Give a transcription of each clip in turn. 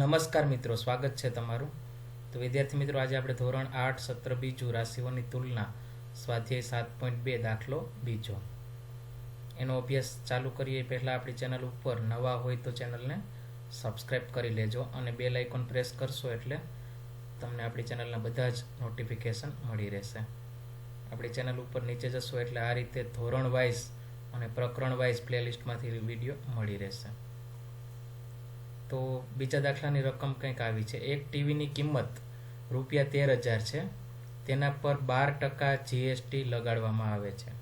નમસ્કાર મિત્રો, સ્વાગત છે તમારું. તો વિદ્યાર્થી મિત્રો, આજે આપણે ધોરણ આઠ, સત્ર બીજું રાશિઓની તુલના સ્વાધ્યાય સાત પોઈન્ટ બે, દાખલો બીજો. એનો અભ્યાસ ચાલુ કરીએ પહેલાં આપણી ચેનલ ઉપર. નવા હોય તો ચેનલને સબસ્ક્રાઈબ કરી લેજો અને બેલ આઇકોન પ્રેસ કરશો એટલે તમને આપણી ચેનલના બધા જ નોટિફિકેશન મળી રહેશે. આપણી ચેનલ ઉપર નીચે જશો એટલે આ રીતે ધોરણ વાઇઝ અને પ્રકરણ વાઇઝ પ્લેલિસ્ટમાંથી વીડિયો મળી રહેશે. તો બીજા દાખલાની રકમ કંઈક આવી છે. એક ટીવીની કિંમત રૂપિયા તેર હજાર છે. તેના પર બાર ટકા જીએસટી લગાડવામાં આવે છે.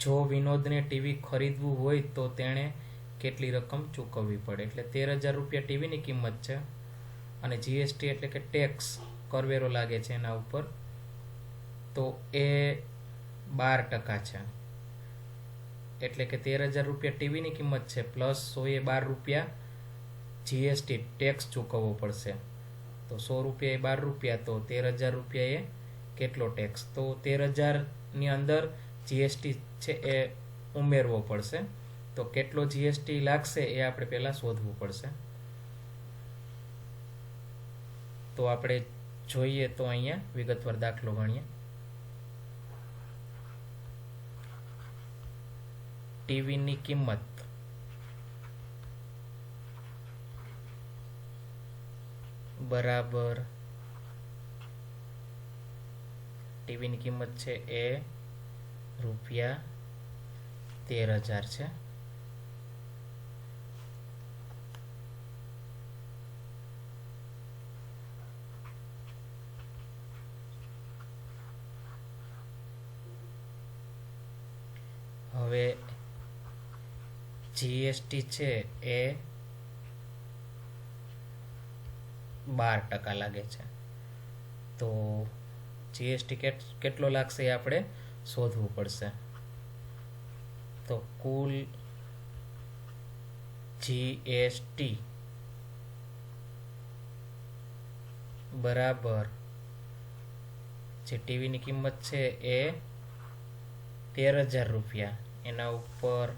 જો વિનોદને ટીવી ખરીદવું હોય તો તેણે કેટલી રકમ ચૂકવવી પડે? એટલે તેર હજાર રૂપિયા ટીવીની કિંમત છે અને જીએસટી એટલે કે ટેક્સ કરવેરો લાગે છે એના ઉપર, તો એ બાર ટકા છે. એટલે કે તેર હજાર રૂપિયા ટીવીની કિંમત છે પ્લસ સો એ બાર રૂપિયા જીએસટી ટેક્સ ચૂકવવો પડશે. તો સો રૂપિયા એ બાર રૂપિયા, તો તેર હજાર રૂપિયા એ કેટલો ટેક્સ તો તેર હજારની અંદર જીએસટી છે એ ઉમેરવો પડશે. તો કેટલો જીએસટી લાગશે એ આપણે પહેલાં શોધવું પડશે. તો આપણે જોઈએ તો અહીંયા વિગતવાર દાખલો ગણીએ. ટીવીની કિંમત? બરાબર. ટીવીની કિંમત છે એ રૂપિયા તેર હજાર છે. હવે જીએસટી છે એ બાર ટકા લાગે છે. તો જીએસટી કેટલો લાગશે એ આપણે શોધવું પડશે. તો કુલ જીએસટી બરાબર જે ટીવીની કિંમત છે એ તેર હજાર રૂપિયા. એના ઉપર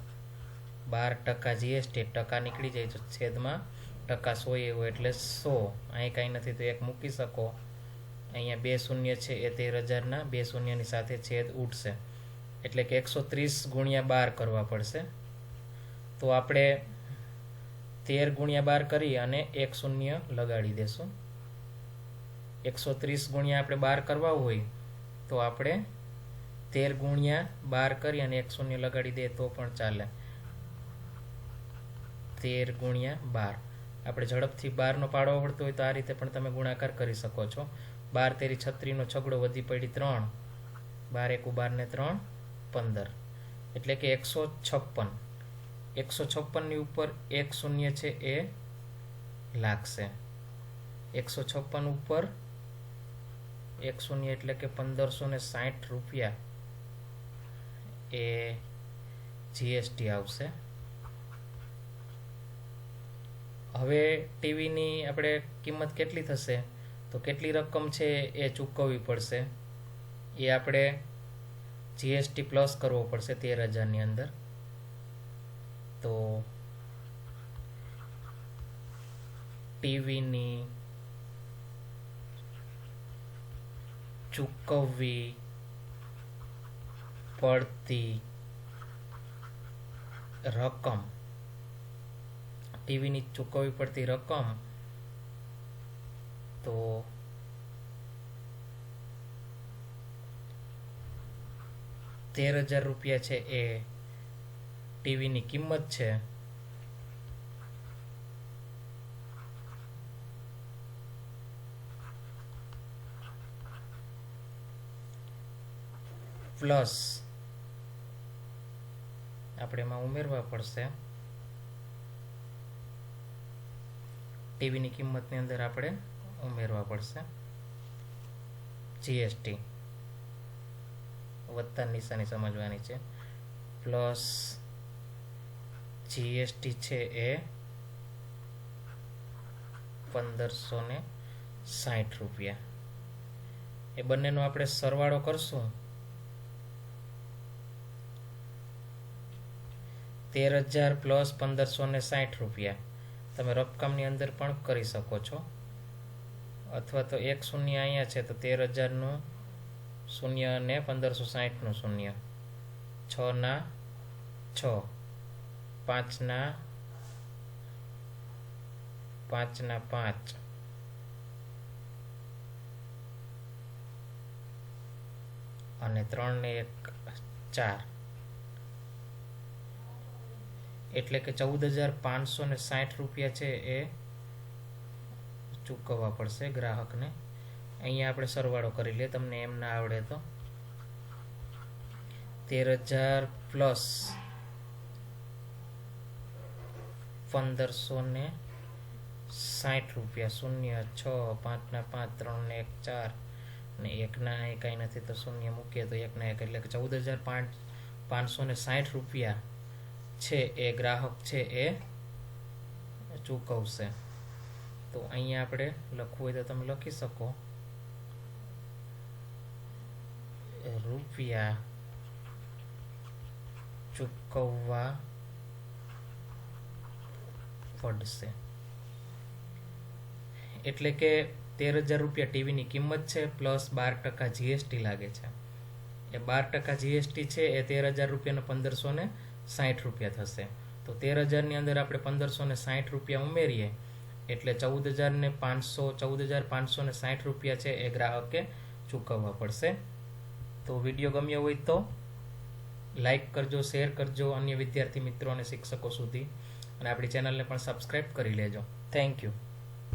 બાર ટકા જીએસટી ટકા નીકળી જાય તો છેદમાં ટકા સો એવો એટલે સો. અહીં કાંઈ નથી તો એક મૂકી શકો. અહીંયા બે શૂન્ય છે, એ તેર હજારના, બે શૂન્યની સાથે છેદ ઉઠશે એટલે કે એકસો ત્રીસ ગુણ્યા બાર કરવા પડશે. તો આપણે તેર ગુણ્યા બાર કરી અને એક શૂન્ય લગાડી દેશું. એકસો ત્રીસ ગુણ્યા આપણે બાર કરવા હોય તો આપણે તેર ગુણ્યા બાર કરી અને એક શૂન્ય લગાડી દઈએ તો પણ ચાલે. તેર ગુણ્યા બાર. આપણે ઝડપથી બારનો પાડવો પડતો હોય તો આ રીતે પણ તમે ગુણાકાર કરી શકો છો. બાર તેરી છત્રીનો છગડો વધી પડી ત્રણ. બાર એકુ બારને ત્રણ, પંદર. એટલે કે એકસો છપ્પન. એકસો છપ્પનની ઉપર એક શૂન્ય છે એ લાગશે. એકસો છપ્પન ઉપર એક શૂન્ય એટલે કે પંદરસો ને સાઠ રૂપિયા એ જીએસટી આવશે. હવે ટીવીની આપણે કિંમત કેટલી થશે? તો કેટલી રકમ છે એ ચૂકવવી પડશે? એ આપણે જીએસટી પ્લસ કરવો પડશે તેર હજારની અંદર. તો ટીવીની ચૂકવવી પડતી રકમ ટીવીની ચૂકવવી પડતી રકમ, તો તેર હજાર રૂપિયા છે એ ટીવીની કિંમત છે. પ્લસ આપણે એમાં ઉમેરવા પડશે. ટીવીની કિંમતની અંદર આપણે ઉમેરવા પડશે. જીએસટી વત્તા નિશાની સમજવાની છે. પ્લસ જીએસટી છે એ પંદરસો ને સાઠ રૂપિયા. એ બંનેનો આપણે સરવાળો કરશું. તેર હજાર પ્લસ પંદરસો ને સાઠ રૂપિયા. તમે રકમની અંદર પણ કરી શકો છો. અથવા તો એક શૂન્ય અહીંયા છે તો તેર હજારનું શૂન્ય અને પંદરસો સાહીઠનું શૂન્ય. છના છ. પાંચના પાંચના પાંચ. અને ત્રણ ને એક ચાર. એટલે કે ચૌદ હજાર પાંચસો ને સાઠ રૂપિયા છે એ ચૂકવવા પડશે ગ્રાહકને. અહીંયા આપણે સરવાળો કરી લઈએ, તમને એમ ના આવડે તો. તેર હજાર પ્લસ પંદરસો ને સાઠ રૂપિયા, શૂન્ય છ, પાંચના પાંચ ત્રણ ને એક ચાર, ને એકના એ કાંઈ નથી તો શૂન્ય મૂકીએ તો એકના એક. એટલે કે ચૌદ હજાર પાંચ પાંચસો ને સાઠ રૂપિયા છે, એ ગ્રાહક છે, એ ચૂકવશે. તો અહીંયા આપણે લખવું હોય તો તમે લખી શકો. રૂપિયા ચૂકવવા પડશે. એટલે કે તેર હજાર રૂપિયા ટીવીની કિંમત છે, પ્લસ બાર ટકા જીએસટી લાગે છે. એ બાર ટકા જીએસટી છે, એ તેર હજાર રૂપિયાનો પંદરસો ને સાઠ રૂપિયા થશે. તો તેર હજારની અંદર આપણે પંદરસો ને સાઠ રૂપિયા ઉમેરીએ, એટલે ચૌદ હજાર ને પાંચસો, ચૌદ હજાર પાંચસો ને સાઠ રૂપિયા છે એ ગ્રાહકે ચૂકવવા પડશે. તો વીડિયો ગમ્યો હોય તો લાઈક કરજો, શેર કરજો અન્ય વિદ્યાર્થી મિત્રો અને શિક્ષકો સુધી. અને આપણી ચેનલને પણ સબસ્ક્રાઈબ કરી લેજો. Thank you.